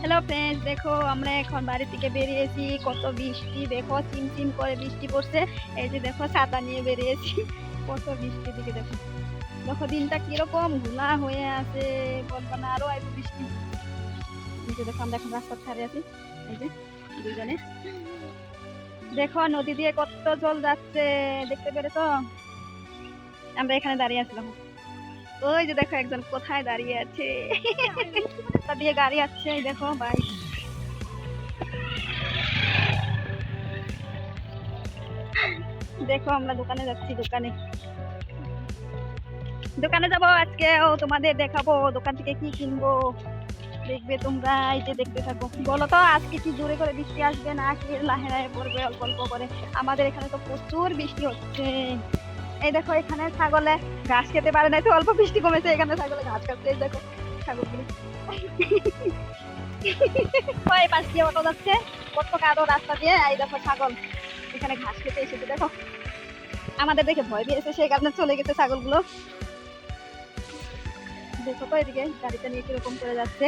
Hello friends দেখো, আমরা এখন বাড়ি থেকে বেরিয়েছি। কত বৃষ্টি, দেখো চিমচিম করে বৃষ্টি পড়ছে। এই যে দেখো, ছাতা নিয়ে বেরিয়েছি। কত বৃষ্টি দিকে দেখো। দেখো, দিনটা কীরকম ঘোলা হয়ে আছে। বলব না, আরও আইব বৃষ্টি। যে দেখো, আমরা এখন রাস্তার ধারে আছি। এই যে দুজনে দেখো, নদী দিয়ে কত জল যাচ্ছে, দেখতে পেরেছ? আমরা এখানে দাঁড়িয়ে আছিলাম ওই যে দেখো একজন কোথায় দাঁড়িয়ে আছে। রাস্তা দিয়ে গাড়ি আসছে দেখো বাইক দেখো আমরা দোকানে যাচ্ছি দোকানে। দোকানে যাব আজকে ও তোমাদের দেখাবো দোকান থেকে কি কিনবো। দেখবে তোমরা এই যে দেখতে থাকো। বলো তো আজকে কি জোরে করে বৃষ্টি আসবে না কি লাহে লাহে পড়বে অল্প অল্প করে? আমাদের এখানে তো প্রচুর বৃষ্টি হচ্ছে। এই দেখো, এখানে ছাগলে ঘাস খেতে পারে না। তো অল্প বৃষ্টি কমেছে, এখানে ছাগলে ঘাস এই দেখো, ছাগলগুলো। পাশ দিয়ে অটো যাচ্ছে। কত কাদো রাস্তা দিয়ে, এই দেখো ছাগল। এখানে ঘাস খেতে এসেছে, দেখো। আমাদের দেখে ভয় পেয়েছে, সেই কারণে চলে গেছে ছাগলগুলো। দেখো তো এদিকে, গাড়িটা নিয়ে কীরকম করে যাচ্ছে।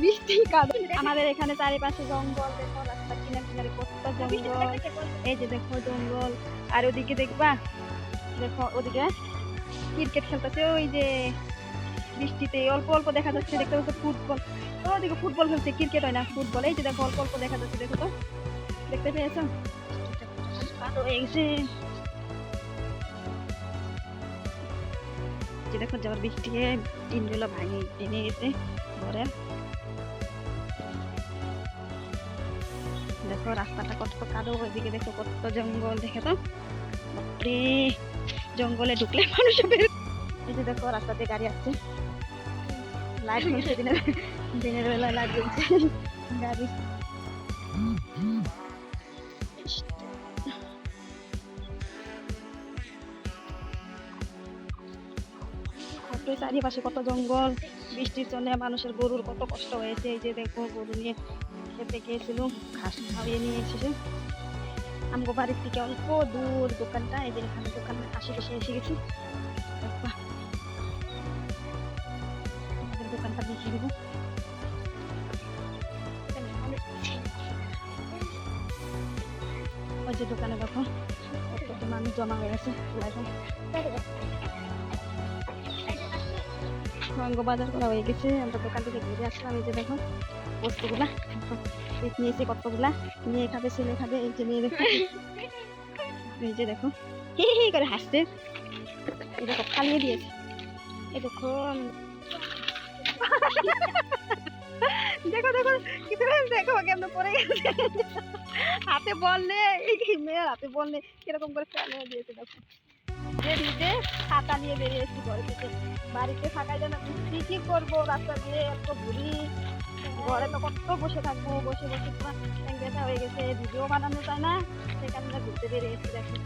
বৃষ্টি কাদো। আমাদের এখানে চারিপাশে জঙ্গল, দেখো, রাস্তা কিনারে কিনারে কত জঙ্গল। এই যে দেখো জঙ্গল, আর ওদিকে দেখবা দেখো ওদিকে ক্রিকেট খেলতেছে, ওই যে বৃষ্টিতে অল্প অল্প দেখা যাচ্ছে, দেখতে পাচ্ছ ফুটবল। ওদিকে ফুটবল খেলছে ক্রিকেট হয় না ফুটবল, এই যে দেখো অল্প অল্প দেখা যাচ্ছে, দেখো তো। দেখতে পেয়েছ? হয়ে গেছে যে দেখো ঝড় বৃষ্টি টিনগুলো ভাঙে ভেঙে গেছে ঘরে। দেখো রাস্তাটা কত কাদো ওইদিকে দেখো কত জঙ্গল, দেখে তো। বাপরে! জঙ্গলে ঢুকলে মানুষ বের এই যে দেখো রাস্তাতে গাড়ি আসছে। লাইট জ্বলছে, দিনের দিনের বেলা লাইট জ্বলছে। গাড়ি। চারিপাশে কত জঙ্গল, বৃষ্টির জন্য মানুষের গরুর কত কষ্ট হয়েছে, এই যে দেখো গরু নিয়ে খেতে গিয়েছিল, ঘাস খাওয়িয়ে নিয়ে এসেছে। আমগো বাড়ির থেকে অল্প দূর দোকানটা, এই যে এখানে দোকানের আশেপাশে এসে গেছি। দোকানটা দেখিয়ে দেবো। ওই যে দোকানে দেখো কত মানুষ জমা হয়ে গেছে। অঙ্গ বাজার করা হয়ে গেছে। আমরা দোকান থেকে ঘুরে আসলাম। এই যে দেখো, বস্তুগুলা। নিয়েছে কতগুলা। নিয়ে খাবে, ছেলে খাবে, এই যে নিয়ে দেখো। এই যে দেখো, হি হি করে হাসছে। এই দেখো ফালিয়ে দিয়েছে। এই দেখো দেখো দেখো কিন্তু দেখো কেমন পড়ে গেছে। হাতে বল নে এই মেয়ের হাতে বল নে কীরকম করে ফেলে দিয়েছে, দেখো। যে নিজে ছাতা নিয়ে বেরিয়েছি ঘর থেকে। বাড়িতে থাকায় যেন কি কি করব? রাস্তা দিয়ে এত ঘুরি। ঘরে তো কত বসে থাকব? বসে বসে পুরো ব্যথা হয়ে গেছে। ভিডিও বানানো যায় না। সেখানে ঘুরতে বেরিয়েছি দেখো।